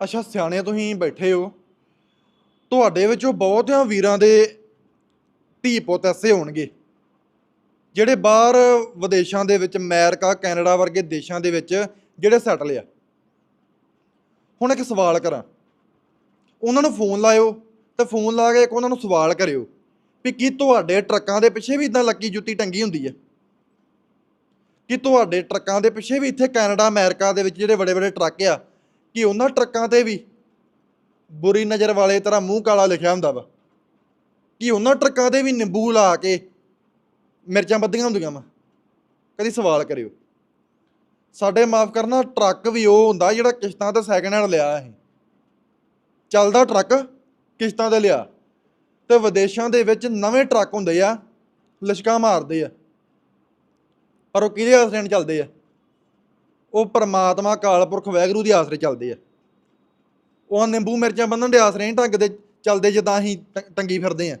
ਅੱਛਾ, ਸਿਆਣੇ ਤੁਸੀਂ ਬੈਠੇ ਹੋ। ਤੁਹਾਡੇ ਵਿੱਚੋਂ ਬਹੁਤਿਆਂ ਵੀਰਾਂ ਦੇ ਧੀ ਪੁੱਤ ਐਸੇ ਹੋਣਗੇ, ਜਿਹੜੇ ਬਾਹਰ ਵਿਦੇਸ਼ਾਂ ਦੇ ਵਿੱਚ, ਅਮਰੀਕਾ, ਕੈਨੇਡਾ ਵਰਗੇ ਦੇਸ਼ਾਂ ਦੇ ਵਿੱਚ ਜਿਹੜੇ ਸੈਟਲ ਆ। ਹੁਣ ਇੱਕ ਸਵਾਲ ਕਰਾਂ। ਉਹਨਾਂ ਨੂੰ ਫੋਨ ਲਾਇਓ ਤੇ ਫੋਨ ਲਾ ਕੇ ਇੱਕ ਉਹਨਾਂ ਨੂੰ ਸਵਾਲ ਕਰਿਓ ਵੀ ਕੀ ਤੁਹਾਡੇ ਟਰੱਕਾਂ ਦੇ ਪਿੱਛੇ ਵੀ ਇਦਾਂ ਲੱਕੀ ਜੁੱਤੀ ਟੰਗੀ ਹੁੰਦੀ ਹੈ ਕਿ ਤੁਹਾਡੇ ਟਰੱਕਾਂ ਦੇ ਪਿੱਛੇ ਵੀ ਇੱਥੇ ਕੈਨੇਡਾ, ਅਮਰੀਕਾ ਦੇ ਵਿੱਚ ਜਿਹੜੇ ਬੜੇ ਬੜੇ ਟਰੱਕ ਆ ਕਿ ਉਹਨਾਂ ਟਰੱਕਾਂ ਤੇ ਵੀ ਬੁਰੀ ਨਜ਼ਰ ਵਾਲੇ ਤਰ੍ਹਾਂ ਮੂੰਹ ਕਾਲਾ ਲਿਖਿਆ ਹੁੰਦਾ ਵਾ। ਕਿ ਉਹਨਾਂ ਟਰੱਕਾਂ 'ਤੇ ਵੀ ਨਿੰਬੂ ਲਾ ਕੇ ਮਿਰਚਾਂ ਬੱਧੀਆਂ ਹੁੰਦੀਆਂ ਵਾ। ਕਦੀ ਸਵਾਲ ਕਰਿਓ। ਸਾਡੇ ਮਾਫ ਕਰਨਾ, ਟਰੱਕ ਵੀ ਉਹ ਹੁੰਦਾ ਜਿਹੜਾ ਕਿਸ਼ਤਾਂ ਤੇ ਸੈਕਿੰਡ ਹੈਂਡ ਲਿਆ ਅਸੀਂ। ਚੱਲਦਾ ਟਰੱਕ, ਕਿਸ਼ਤਾਂ ਤੇ ਲਿਆ। ਤੇ ਵਿਦੇਸ਼ਾਂ ਦੇ ਵਿੱਚ ਨਵੇਂ ਟਰੱਕ ਹੁੰਦੇ ਆ, ਲਿਸ਼ਕਾਂ ਮਾਰਦੇ ਆ। ਪਰ ਉਹ ਕਿਹਦੇ ਆਸਰੇ ਚੱਲਦੇ ਆ? ਉਹ ਪਰਮਾਤਮਾ ਕਾਲਪੁਰਖ ਵੈਗਰੂ ਦੇ ਆਸਰੇ ਚੱਲਦੇ ਆ। ਉਹ ਨਿੰਬੂ ਮਿਰਚਾਂ ਬੰਨਣ ਦੇ ਆਸਰੇ ਨਹੀਂ, ਢੰਗ ਦੇ ਚੱਲਦੇ ਜਿੱਦਾਂ ਅਸੀਂ ਟੰਗੀ ਫਿਰਦੇ ਆ।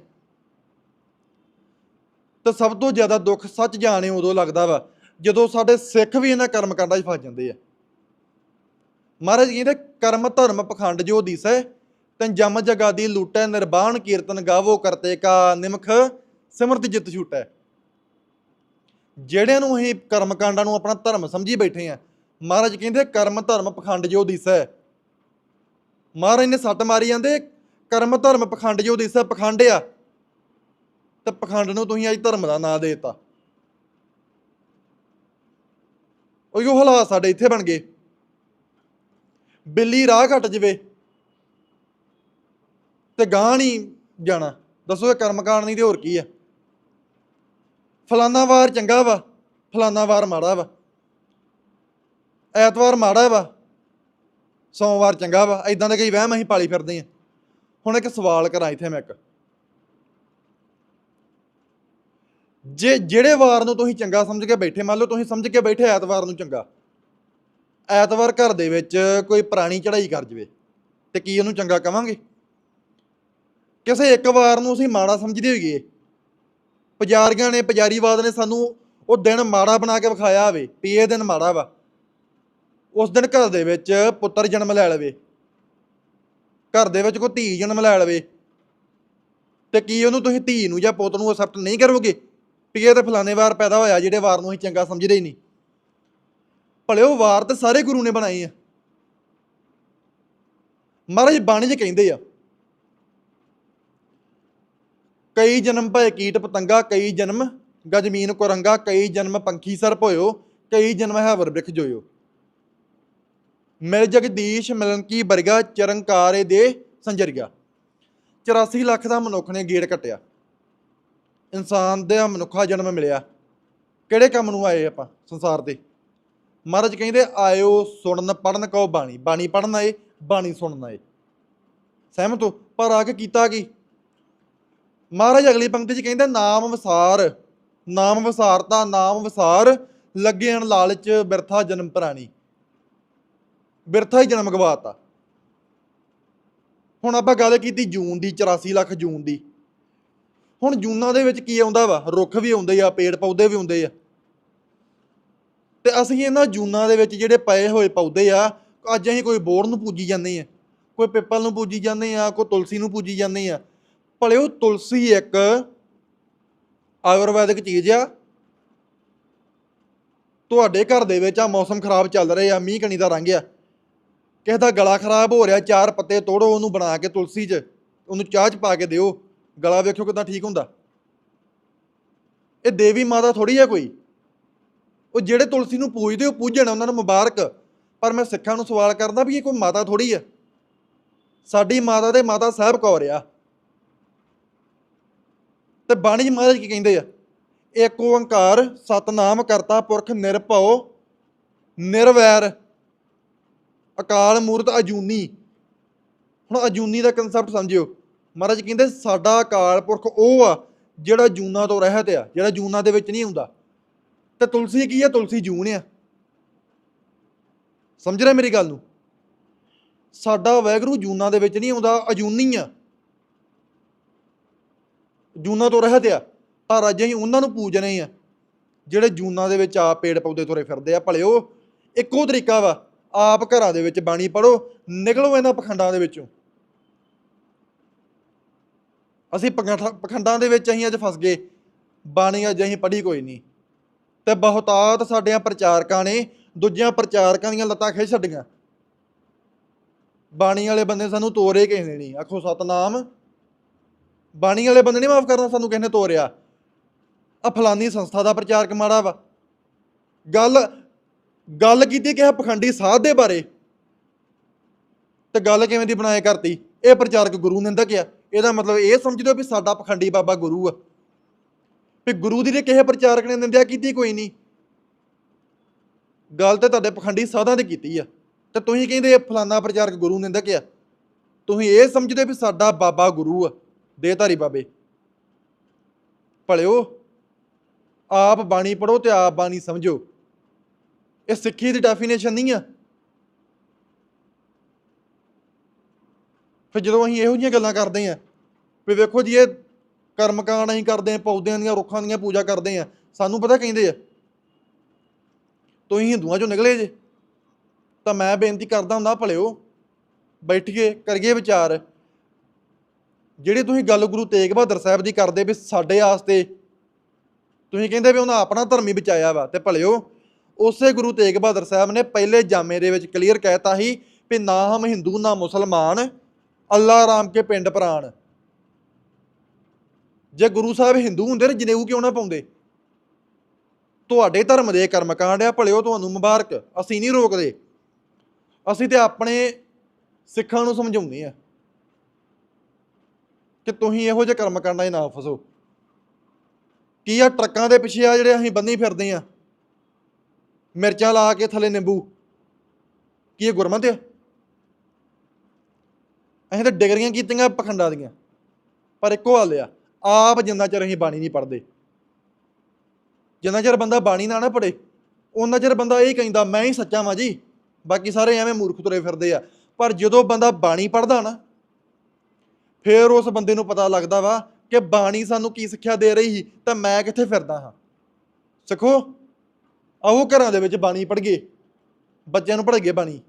ਤਾਂ ਸਭ ਤੋਂ ਜ਼ਿਆਦਾ ਦੁੱਖ ਸੱਚ ਜਾਣੇ ਉਦੋਂ ਲੱਗਦਾ ਵਾ, ਜਦੋਂ ਸਾਡੇ ਸਿੱਖ ਵੀ ਇਹਨਾਂ ਕਰਮ ਕਾਂਡਾਂ 'ਚ ਫਸ ਜਾਂਦੇ ਆ। ਮਹਾਰਾਜ ਕਹਿੰਦੇ, ਕਰਮ, ਧਰਮ, ਪਖੰਡ ਜੋ ਦਿਸੈ, ਤਨ ਜਮ ਜਗਾਦੀ ਲੂਟੈ, ਨਿਰਬਾਣ ਕੀਰਤਨ ਗਾਵੋ, ਕਰਤੇ ਕਾ ਨਿਮਖ, ਸਿਮਰਤ ਜਿਤ ਛੂਟੈ। ਜਿਹੜਿਆਂ ਨੂੰ ਅਸੀਂ ਕਰਮ ਕਾਂਡਾਂ ਨੂੰ ਆਪਣਾ ਧਰਮ ਸਮਝੀ ਬੈਠੇ ਆ ਮਹਾਰਾਜ ਕਹਿੰਦੇ, ਕਰਮ, ਧਰਮ, ਪਖੰਡ ਜੋ ਦਿਸੈ। ਮਹਾਰਾਜ ਨੇ ਸੱਟ ਮਾਰੀ ਜਾਂਦੇ, ਕਰਮ, ਧਰਮ, ਪਖੰਡ ਜੋ ਦਿਸੈ, ਪਖੰਡ ਆ। ਤੇ ਪਖੰਡ ਨੂੰ ਤੁਸੀਂ ਅੱਜ ਧਰਮ ਦਾ ਨਾਂ ਦੇ ਦਿੱਤਾ। ਉਹੋ ਹਾਲਾਤ ਸਾਡੇ ਇੱਥੇ ਬਣ ਗਏ। ਬਿੱਲੀ ਰਾਹ ਘਟ ਜਵੇ ਤੇ ਗਾਂ ਨਹੀਂ ਜਾਣਾ। ਦੱਸੋ ਇਹ ਕਰਮਕਾਂਡ ਨਹੀਂ ਤੇ ਹੋਰ ਕੀ ਆ? ਫਲਾਨਾ ਵਾਰ ਚੰਗਾ ਵਾ, ਫਲਾਨਾ ਵਾਰ ਮਾੜਾ ਵਾ। ਐਤਵਾਰ ਮਾੜਾ ਵਾ, ਸੋਮਵਾਰ ਚੰਗਾ ਵਾ ਐਦਾਂ ਦੇ ਕਈ ਵਹਿਮ ਅਸੀਂ ਪਾਲੀ ਫਿਰਦੇ ਆ। ਹੁਣ ਇੱਕ ਸਵਾਲ ਕਰਾਂ ਇੱਥੇ ਮੈਂ ਇੱਕ। ਜੇ ਜਿਹੜੇ ਵਾਰ ਨੂੰ ਤੁਸੀਂ ਚੰਗਾ ਸਮਝ ਕੇ ਬੈਠੇ, ਮੰਨ ਲਓ ਤੁਸੀਂ ਸਮਝ ਕੇ ਬੈਠੇ ਐਤਵਾਰ ਨੂੰ ਚੰਗਾ, ਐਤਵਾਰ ਘਰ ਦੇ ਵਿੱਚ ਕੋਈ ਪੁਰਾਣੀ ਚੜ੍ਹਾਈ ਕਰ ਜਵੇ, ਤੇ ਕੀ ਉਹਨੂੰ ਚੰਗਾ ਕਵਾਂਗੇ? ਕਿਸੇ ਇੱਕ ਵਾਰ ਨੂੰ ਅਸੀਂ ਮਾੜਾ ਸਮਝਦੇ ਹੋਈਏ, ਪੁਜਾਰੀਆਂ ਨੇ ਪੁਜਾਰੀਵਾਦ ਨੇ ਸਾਨੂੰ ਉਹ ਦਿਨ ਮਾੜਾ ਬਣਾ ਕੇ ਵਿਖਾਇਆ ਹੋਵੇ, ਵੀ ਇਹ ਦਿਨ ਮਾੜਾ ਵਾ। ਉਸ ਦਿਨ ਘਰ ਦੇ ਵਿੱਚ ਪੁੱਤਰ ਜਨਮ ਲੈ ਲਵੇ। ਘਰ ਦੇ ਵਿੱਚ ਕੋਈ ਧੀ ਜਨਮ ਲੈ ਲਵੇ। ਤੇ ਕੀ ਉਹਨੂੰ ਤੁਸੀਂ ਧੀ ਨੂੰ ਜਾਂ ਪੁੱਤ ਨੂੰ ਅਸੈਪਟ ਨਹੀਂ ਕਰੋਗੇ? ਵੀ ਇਹ ਤਾਂ ਫਲਾਣੇ ਵਾਰ ਪੈਦਾ ਹੋਇਆ, ਜਿਹੜੇ ਵਾਰ ਨੂੰ ਅਸੀਂ ਚੰਗਾ ਸਮਝਦੇ ਹੀ ਨਹੀਂ। ਭਲੇ ਉਹ ਵਾਰ ਤੇ ਸਾਰੇ ਗੁਰੂ ਨੇ ਬਣਾਏ ਆ। ਮਹਾਰਾਜ ਬਾਣੀ 'ਚ ਕਹਿੰਦੇ ਆ, ਕਈ ਜਨਮ ਭਏ ਕੀਟ ਪਤੰਗਾ, ਕਈ ਜਨਮ ਗਜਮੀਨ ਕੁਰੰਗਾ, ਕਈ ਜਨਮ ਪੰਖੀ ਸਰ ਭੋਇਓ, ਕਈ ਜਨਮ ਹੈਵਰ ਬ੍ਰਿਖ ਜੋਇਓ। ਮਿਲ ਜਗਦੀਸ਼ ਮਿਲਨ ਕੀ ਬਰਗਾ ਚਰੰਕਾਰੇ ਦੇ ਸੰਜਰੀਆ। 84 ਲੱਖ ਦਾ ਮਨੁੱਖ ਨੇ ਗੇੜ ਕੱਟਿਆ। ਇਨਸਾਨ ਦਾ ਮਨੁੱਖਾ ਜਨਮ ਮਿਲਿਆ। ਕਿਹੜੇ ਕੰਮ ਨੂੰ ਆਏ ਆਪਾਂ ਸੰਸਾਰ ਦੇ? ਮਹਾਰਾਜ ਕਹਿੰਦੇ, ਆਇਓ ਸੁਣਨ ਪੜਨ ਕਹੋ ਬਾਣੀ। ਬਾਣੀ ਪੜਨ ਆਏ, ਬਾਣੀ ਸੁਣਨ ਆਏ। ਸਹਿਮਤ ਹੋ? ਪਰ ਆ ਕੇ ਕੀਤਾ ਕੀ? ਮਹਾਰਾਜ ਅਗਲੀ ਪੰਕਤੀ 'ਚ ਕਹਿੰਦੇ, ਨਾਮ ਵਿਸਾਰ, ਨਾਮ ਵਿਸਾਰਤਾ, ਨਾਮ ਵਿਸਾਰ ਲੱਗੇਣ ਲਾਲਚ, ਬਿਰਥਾ ਜਨਮ ਪ੍ਰਾਣੀ। ਬਿਰਥਾ ਹੀ ਜਨਮ ਗਵਾਤਾ। ਹੁਣ ਆਪਾਂ ਗੱਲ ਕੀਤੀ ਜੂਨ ਦੀ 84 ਲੱਖ ਜੂਨ ਦੀ। ਹੁਣ ਜੂਨਾਂ ਦੇ ਵਿੱਚ ਕੀ ਆਉਂਦਾ ਵਾ? ਰੁੱਖ ਵੀ ਆਉਂਦੇ ਆ, ਪੇੜ ਪੌਦੇ ਵੀ ਆਉਂਦੇ ਆ। ਤੇ ਅਸੀਂ ਇਹਨਾਂ ਜੂਨਾਂ ਦੇ ਵਿੱਚ ਜਿਹੜੇ ਪਏ ਹੋਏ ਪੌਦੇ ਆ, ਅੱਜ ਅਸੀਂ ਕੋਈ ਬੋਰ ਨੂੰ ਪੂਜੀ ਜਾਂਦੇ ਆ, ਕੋਈ ਪਿੱਪਲ ਨੂੰ ਪੂਜੀ ਜਾਂਦੇ ਆ, ਕੋਈ ਤੁਲਸੀ ਨੂੰ ਪੂਜੀ ਜਾਂਦੇ ਆ। ਭਲੇ ਉਹ ਤੁਲਸੀ ਇੱਕ ਆਯੁਰਵੈਦਿਕ ਚੀਜ਼ ਆ। ਤੁਹਾਡੇ ਘਰ ਦੇ ਵਿੱਚ ਆ, ਮੌਸਮ ਖਰਾਬ ਚੱਲ ਰਿਹਾ ਆ, ਮੀਂਹ ਕਣੀ ਦਾ ਰੰਗ ਆ। ਕਿਸੇ ਦਾ ਗਲਾ ਖਰਾਬ ਹੋ ਰਿਹਾ, ਚਾਰ ਪੱਤੇ ਤੋੜੋ ਉਹਨੂੰ ਬਣਾ ਕੇ ਤੁਲਸੀ 'ਚ, ਉਹਨੂੰ ਚਾਹ 'ਚ ਪਾ ਕੇ ਦਿਓ, ਗਲਾ ਵੇਖਿਓ ਕਿਦਾਂ ਠੀਕ ਹੁੰਦਾ। ਇਹ ਦੇਵੀ ਮਾਤਾ ਥੋੜੀ ਆ ਕੋਈ। ਉਹ ਜਿਹੜੇ ਤੁਲਸੀ ਨੂੰ ਪੂਜਦੇ, ਉਹ ਪੂਜਣ ਉਹਨਾਂ ਨੂੰ ਮੁਬਾਰਕ। ਪਰ ਮੈਂ ਸਿੱਖਾਂ ਨੂੰ ਸਵਾਲ ਕਰਦਾ ਵੀ ਇਹ ਕੋਈ ਮਾਤਾ ਥੋੜੀ ਆ। ਸਾਡੀ ਮਾਤਾ ਦੇ ਮਾਤਾ ਸਾਹਿਬ ਕੌਰ ਆ। ਤੇ ਬਾਣੀ ਜੀ ਮਹਾਰਾਜ ਕੀ ਕਹਿੰਦੇ ਆ? ਏਕ ਓੰਕਾਰ, ਸਤਨਾਮ ਕਰਤਾ ਪੁਰਖ ਨਿਰਭਉ, ਨਿਰਵੈਰ। ਅਕਾਲ ਮੂਰਤ ਅਜੂਨੀ। ਹੁਣ ਅਜੂਨੀ ਦਾ ਕਨਸੈਪਟ ਸਮਝਿਓ। ਮਹਾਰਾਜ ਕਹਿੰਦੇ ਸਾਡਾ ਅਕਾਲ ਪੁਰਖ ਉਹ ਆ ਜਿਹੜਾ ਜੂਨਾ ਤੋਂ ਰਹਿਤ ਆ, ਜਿਹੜਾ ਜੂਨਾ ਦੇ ਵਿੱਚ ਨਹੀਂ ਹੁੰਦਾ। ਤੇ ਤੁਲਸੀ ਕੀ ਆ? ਤੁਲਸੀ ਜੂਨ ਆ। ਸਮਝ ਰਹੇ ਮੇਰੀ ਗੱਲ ਨੂੰ? ਸਾਡਾ ਵੈਗਰੂ ਜੂਨਾ ਦੇ ਵਿੱਚ ਨਹੀਂ ਆਉਂਦਾ, ਅਜੂਨੀ ਆ। ਜੂਨਾ ਤੋਂ ਰਹਿਤ ਆ। ਪਰ ਅੱਜ ਅਸੀਂ ਉਹਨਾਂ ਨੂੰ ਪੂਜਨੇ ਆ, ਜਿਹੜੇ ਜੂਨਾ ਦੇ ਵਿੱਚ ਆ ਪੇੜ ਪੌਦੇ ਤੁਰੇ ਫਿਰਦੇ ਆ। ਭਲੇ ਉਹ ਇੱਕੋ ਤਰੀਕਾ ਵਾ। ਆਪ ਘਰਾਂ ਦੇ ਵਿੱਚ ਬਾਣੀ ਪੜੋ ਨਿਕਲੋ ਇਹਨਾਂ ਪਖੰਡਾਂ ਦੇ ਵਿੱਚੋਂ। ਅਸੀਂ ਪਖੰਡਾਂ ਦੇ ਵਿੱਚ ਅਸੀਂ ਅੱਜ ਫਸ ਗਏ। ਬਾਣੀ ਅੱਜ ਅਸੀਂ ਪੜ੍ਹੀ ਕੋਈ ਨਹੀਂ। ਤੇ ਬਹੁਤਾਤ ਸਾਡਿਆਂ ਪ੍ਰਚਾਰਕਾਂ ਨੇ ਦੂਜਿਆਂ ਪ੍ਰਚਾਰਕਾਂ ਦੀਆਂ ਲੱਤਾਂ ਖਿੱਚ ਛੱਡੀਆਂ। ਬਾਣੀ ਵਾਲੇ ਬੰਦੇ ਸਾਨੂੰ ਤੋਰੇ ਕਿਸੇ ਨੇ ਨਹੀਂ। ਆਖੋ, ਸਤਨਾਮ। ਬਾਣੀ ਵਾਲੇ ਬੰਦੇ ਨਹੀਂ ਮਾਫ ਕਰਨਾ ਸਾਨੂੰ ਕਿਸੇ ਨੇ ਤੋਰਿਆ। ਆ ਫਲਾਨੀ ਸੰਸਥਾ ਦਾ ਪ੍ਰਚਾਰਕ ਮਾੜਾ ਵਾ। ਗੱਲ ਗੱਲ ਕੀਤੀ ਕਿ ਪਖੰਡੀ ਸਾਧ ਦੇ ਬਾਰੇ। ਤੇ ਗੱਲ ਕਿਵੇਂ ਦੀ ਬਣਾਏ ਕਰਤੀ? ਇਹ ਪ੍ਰਚਾਰਕ ਗੁਰੂ ਨਿੰਦਕ ਆ। ਇਹਦਾ ਮਤਲਬ ਇਹ ਸਮਝ ਦਿਓ ਵੀ ਸਾਡਾ ਪਖੰਡੀ ਬਾਬਾ ਗੁਰੂ ਆ। ਵੀ ਗੁਰੂ ਦੀ ਤੇ ਕਿਸੇ ਪ੍ਰਚਾਰਕ ਨੇ ਨਿੰਦਿਆ ਕੀਤੀ ਕੋਈ ਨਹੀਂ। ਗੱਲ ਤੇ ਤੁਹਾਡੇ ਪਖੰਡੀ ਸਾਧਾਂ ਦੀ ਕੀਤੀ ਆ। ਤੇ ਤੁਸੀਂ ਕਹਿੰਦੇ ਇਹ ਫਲਾਨਾ ਪ੍ਰਚਾਰਕ ਗੁਰੂ ਨਿੰਦਕ ਆ। ਤੁਸੀਂ ਇਹ ਸਮਝਦੇ ਵੀ ਸਾਡਾ ਬਾਬਾ ਗੁਰੂ ਆ, ਦੇਹਧਾਰੀ ਬਾਬੇ। ਭਲਿਓ, ਆਪ ਬਾਣੀ ਪੜੋ ਤੇ ਆਪ ਬਾਣੀ ਸਮਝੋ। ਇਹ ਸਿੱਖੀ ਦੀ ਡੈਫੀਨੇਸ਼ਨ ਨਹੀਂ ਆ। ਫਿਰ ਜਦੋਂ ਅਸੀਂ ਇਹੋ ਜਿਹੀਆਂ ਗੱਲਾਂ ਕਰਦੇ ਆ ਵੀ ਵੇਖੋ ਜੀ, ਇਹ ਕਰਮਕਾਂਡ ਅਸੀਂ ਕਰਦੇ ਆ ਪੌਦਿਆਂ ਦੀਆਂ, ਰੁੱਖਾਂ ਦੀਆਂ ਪੂਜਾ ਕਰਦੇ ਆ ਸਾਨੂੰ ਪਤਾ ਕਹਿੰਦੇ ਆ, ਤੁਸੀਂ ਹਿੰਦੂਆਂ ਚੋਂ ਨਿਕਲੇ ਜੇ, ਤਾਂ ਮੈਂ ਬੇਨਤੀ ਕਰਦਾ ਹੁੰਦਾ, ਭਲਿਓ, ਬੈਠੀਏ, ਕਰੀਏ ਵਿਚਾਰ। ਜਿਹੜੀ ਤੁਸੀਂ ਗੱਲ ਗੁਰੂ ਤੇਗ ਬਹਾਦਰ ਸਾਹਿਬ ਦੀ ਕਰਦੇ ਵੀ ਸਾਡੇ ਆਸਤੇ, ਤੁਸੀਂ ਕਹਿੰਦੇ ਵੀ ਉਹਨਾਂ ਆਪਣਾ ਧਰਮ ਹੀ ਬਚਾਇਆ ਵਾ, ਤੇ ਭਲਿਓ ਉਸੇ ਗੁਰੂ ਤੇਗ ਬਹਾਦਰ ਸਾਹਿਬ ਨੇ ਪਹਿਲੇ ਜਾਮੇ ਦੇ ਵਿੱਚ ਕਲੀਅਰ ਕਹਿਤਾ ਸੀ ਵੀ ਨਾ ਹਮ ਹਿੰਦੂ, ਨਾ ਮੁਸਲਮਾਨ, ਅੱਲਾ ਰਾਮ ਕੇ ਪਿੰਡ ਪ੍ਰਾਣ। ਜੇ ਗੁਰੂ ਸਾਹਿਬ ਹਿੰਦੂ ਹੁੰਦੇ ਨੇ ਜਨੇਊ ਕਿਉਂ ਨਾ ਪਾਉਂਦੇ? ਤੁਹਾਡੇ ਧਰਮ ਦੇ ਕਰਮਕਾਂਡ ਆ, ਭਲਿਓ ਤੁਹਾਨੂੰ ਮੁਬਾਰਕ, ਅਸੀਂ ਨਹੀਂ ਰੋਕਦੇ। ਅਸੀਂ ਤੇ ਆਪਣੇ ਸਿੱਖਾਂ ਨੂੰ ਸਮਝਾਉਂਦੇ ਆ ਕਿ ਤੁਸੀਂ ਇਹੋ ਜਿਹੇ ਕਰਮਕਾਂਡਾਂ 'ਚ ਨਾ ਫਸੋ। ਕੀ ਆ, ਟਰੱਕਾਂ ਦੇ ਪਿੱਛੇ ਆ ਜਿਹੜੇ ਅਸੀਂ ਬੰਨੀ ਫਿਰਦੇ ਆ? ਮਿਰਚਾਂ ਲਾ ਕੇ ਥੱਲੇ ਨਿੰਬੂ। ਕੀ ਇਹ ਗੁਰਮਤ ਆ? ਅਸੀਂ ਤਾਂ ਡਿਗਰੀਆਂ ਕੀਤੀਆਂ ਪਖੰਡਾਂ ਦੀਆਂ। ਪਰ ਇੱਕੋ ਹਾਲ ਆ, ਆਪ ਜਿੰਨਾ ਚਿਰ ਅਸੀਂ ਬਾਣੀ ਨਹੀਂ ਪੜਦੇ ਜਿੰਨਾ ਚਿਰ ਬੰਦਾ ਬਾਣੀ ਨਾ ਨਾ ਪੜੇ ਉਹਨਾਂ ਚਿਰ ਬੰਦਾ ਇਹ ਕਹਿੰਦਾ, ਮੈਂ ਹੀ ਸੱਚਾ ਵਾਂ ਜੀ। ਬਾਕੀ ਸਾਰੇ ਐਵੇਂ ਮੂਰਖ ਤੁਰੇ ਫਿਰਦੇ ਆ। ਪਰ ਜਦੋਂ ਬੰਦਾ ਬਾਣੀ ਪੜਦਾ ਨਾ, ਫਿਰ ਉਸ ਬੰਦੇ ਨੂੰ ਪਤਾ ਲੱਗਦਾ ਵਾ ਕਿ ਬਾਣੀ ਸਾਨੂੰ ਕੀ ਸਿੱਖਿਆ ਦੇ ਰਹੀ ਸੀ, ਤਾਂ ਮੈਂ ਕਿੱਥੇ ਫਿਰਦਾ ਹਾਂ। ਸਿੱਖੋ। ਆਓ ਘਰਾਂ ਦੇ ਵਿੱਚ ਬਾਣੀ ਪੜ੍ਹਗੇ ਬੱਚਿਆਂ ਨੂੰ ਪੜ੍ਹਾਈਏ ਬਾਣੀ।